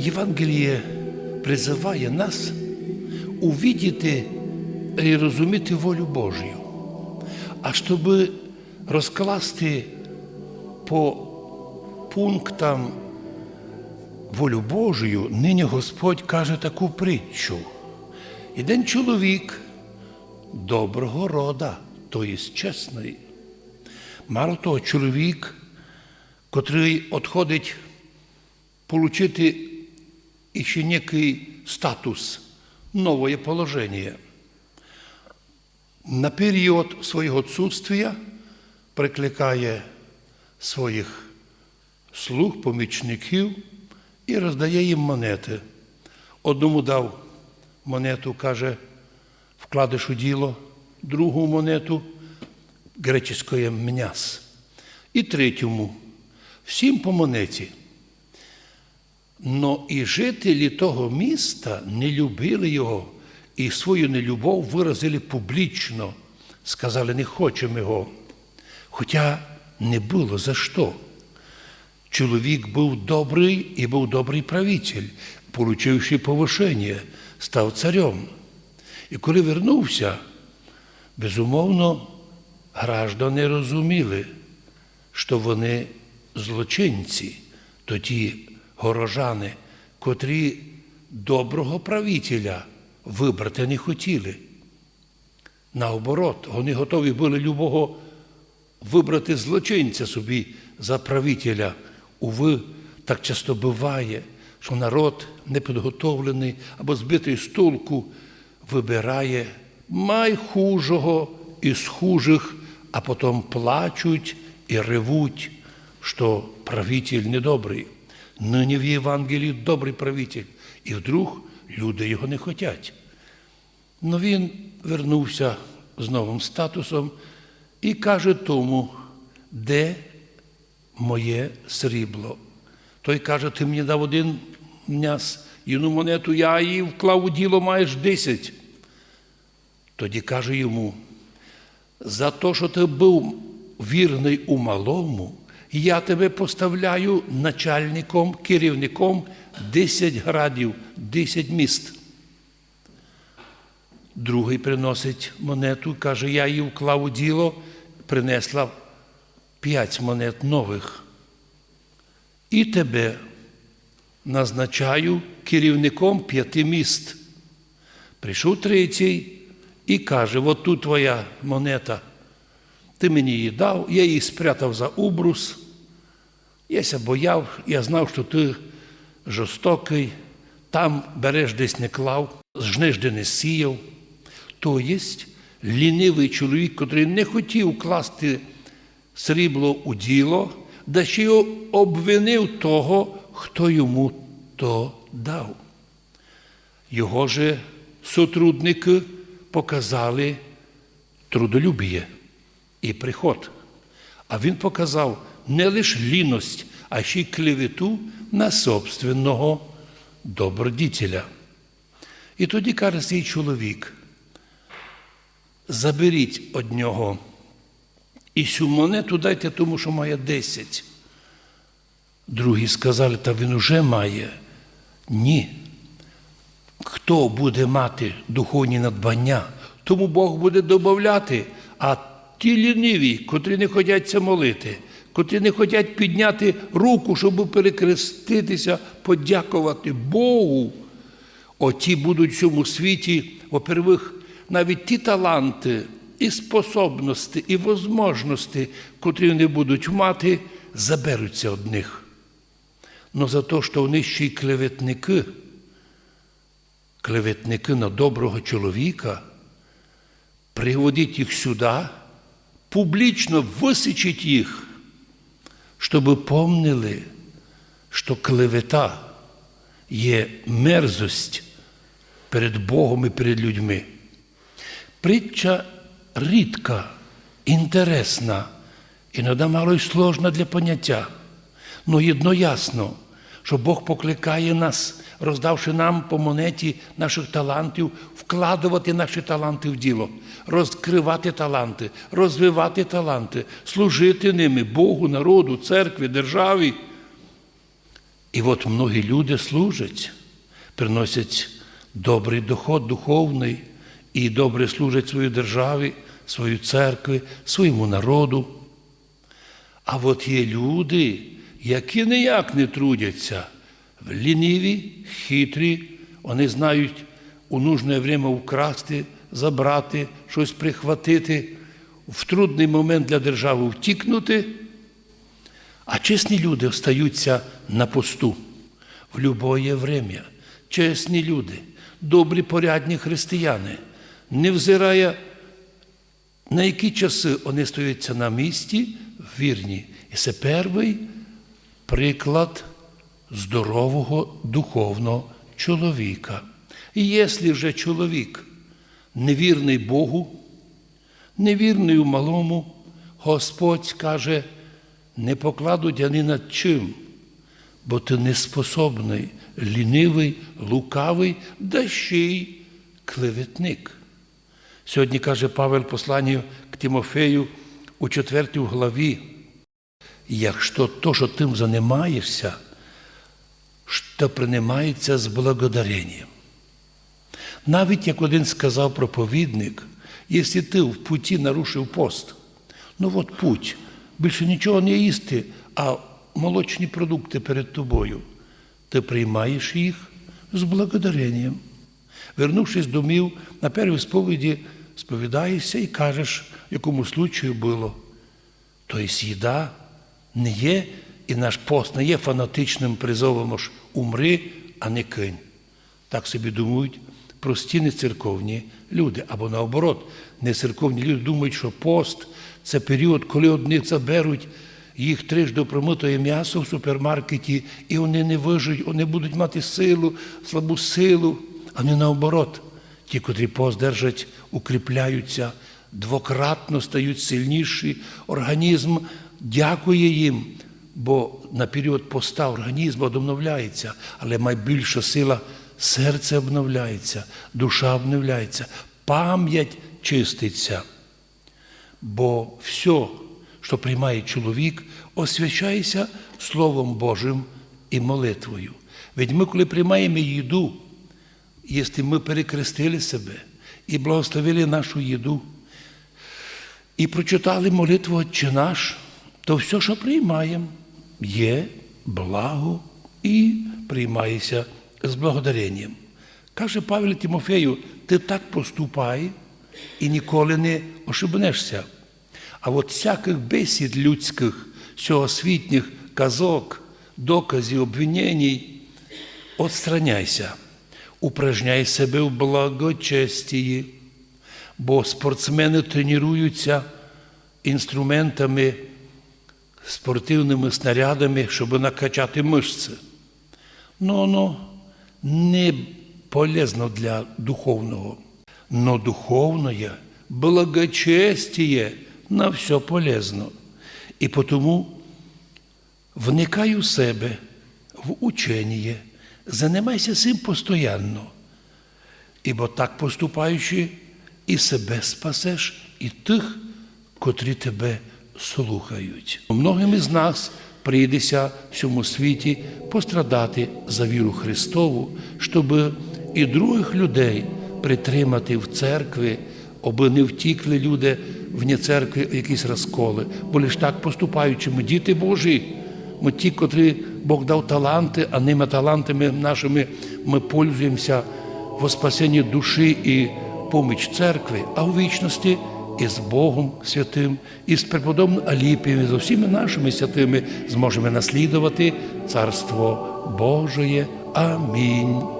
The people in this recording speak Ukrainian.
Євангеліє призиває нас увидіти і розуміти волю Божою. А щоб розкласти по пунктам волю Божою, нині Господь каже таку притчу. Іден чоловік доброго рода, то є чесний. Мало того, чоловік, котрий відходить получити ще некий статус, новое положение. На період свого відсутствия прикликає своїх слуг, помічників і роздає їм монети. Одному дав монету, каже, вкладеш у діло, другу монету греческое м'яс. І третьому всім по монеті. Но і жителі того міста не любили його і свою нелюбов виразили публічно, сказали, не хочемо його. Хоча не було за що. Чоловік був добрий і був добрий правитель, получивши повишення, став царем. І коли вернувся, безумовно, граждани розуміли, що вони злочинці, то ті горожани, котрі доброго правителя вибрати не хотіли. Наоборот, вони готові були любого вибрати злочинця собі за правителя. Уви, так часто буває, що народ непідготовлений або збитий з толку вибирає майхужого із хужих, а потім плачуть і ревуть, що правитель недобрий. Нині в Євангелії добрий правитель, і вдруг люди його не хотять. Но він вернувся з новим статусом і каже тому, де моє срібло. Той каже, ти мені дав один м'яс, юну монету, я її вклав у діло, маєш десять. Тоді каже йому, за те, що ти був вірний у малому, я тебе поставляю начальником, керівником 10 градів, 10 міст. Другий приносить монету, каже, я її вклав у діло, принесла п'ять монет нових. І тебе назначаю керівником п'яти міст. Прийшов третій і каже: от тут твоя монета. Ти мені її дав, я її спрятав за убрус. Яся бояв, я знав, що ти жорстокий, там береш десь не клав, жнеш де не сіяв. То є лінивий чоловік, який не хотів класти срібло у діло, да ще й обвинив того, хто йому то дав. Його же сотрудники показали трудолюбіє і приход. А він показав не лише ліність, а ще й клевету на собственного добродітеля. І тоді каже цей чоловік, заберіть од нього і цю монету дайте тому, що має десять. Другі сказали, та він уже має. Ні. Хто буде мати духовні надбання, тому Бог буде додати, а ті ліниві, котрі не хочуть молити, котрі не хочуть підняти руку, щоб перекреститися, подякувати Богу, оті будуть в цьому світі, во-первых, навіть ті таланти, і способності, і возможності, котрі вони будуть мати, заберуться від них. Но за те, що вони ще й клеветники, клеветники на доброго чоловіка, приводіть їх сюди, публічно висичить їх, щоб помнили, що клевета є мерзость перед Богом і перед людьми. Притча рідка, інтересна, іноді мало й сложна для поняття. Ну єдно ясно, що Бог покликає нас, роздавши нам по монеті наших талантів, вкладувати наші таланти в діло, розкривати таланти, розвивати таланти, служити ними Богу, народу, церкві, державі. І от многі люди служать, приносять добрий доход духовний і добре служать своїй державі, своїй церкві, своєму народу. А от є люди, які ніяк не трудяться, ліниві, хитрі, вони знають у нужне время вкрасти, забрати, щось прихватити, в трудний момент для держави втікнути. А чесні люди остаються на посту в любое время. Чесні люди, добрі, порядні християни, не взирає, на які часи вони стояться на місці, вірні. І це перший приклад здорового духовного чоловіка. І якщо вже чоловік невірний Богу, невірний у малому, Господь каже, не покладуть вони над чим, бо ти неспособний, лінивий, лукавий, да ще й клеветник. Сьогодні каже Павел посланню к Тимофею у 4 главі, якщо то, що тим займаєшся, що приймається з благодаренням. Навіть як один сказав проповідник, якщо ти в путі нарушив пост, ну от путь, більше нічого не їсти, а молочні продукти перед тобою, ти приймаєш їх з благодаренням. Вернувшись домів, на першій сповіді сповідаєшся і кажеш, якому случаю було. Тобто їда не є, і наш пост не є фанатичним призовом аж умри, а не кинь. Так собі думають прості нецерковні люди. Або наоборот, нецерковні люди думають, що пост це період, коли одні заберуть їх трижди промитое м'ясо в супермаркеті, і вони не виживуть, вони будуть мати силу, слабу силу, а не наоборот. Ті, котрі пост держать, укріпляються, двократно стають сильніші, організм дякує їм, бо на період поста організм обновляється, але найбільша сила серце обновляється, душа обновляється, пам'ять чиститься. Бо все, що приймає чоловік, освячається Словом Божим і молитвою. Ведь ми, коли приймаємо їду, якщо ми перекрестили себе і благословили нашу їду, і прочитали молитву Отче наш, то все, що приймаємо, є благо і приймається з благодаренням. Каже Павел Тимофею, ти так поступай і ніколи не ошибнешся. А от всяких бесід людських, всьогосвітніх казок, доказів, обвинень, отстраняйся, упражняй себе в благочестії, бо спортсмени тренуються інструментами, спортивними снарядами, щоб накачати мишці. Но оно не полезно для духовного. Но духовное, благочестие на все полезно. І тому вникай у себе в учення, занимайся цим постоянно. Ібо так поступаючи, і себе спасеш, і тих, котрі тебе слухають. Многим із нас прийдеться в цьому світі пострадати за віру Христову, щоб і других людей притримати в церкві, аби не втікли люди вне церкви якісь розколи. Бо лиш так поступаючи, ми діти Божі, ми ті, котрі Бог дав таланти, а ними талантами нашими ми пользуємося во спасенні душі і поміч церкви, а у вічності і з Богом Святим, і з преподобним Аліпієм, і з усіма нашими святими зможемо наслідувати Царство Божоє. Амінь.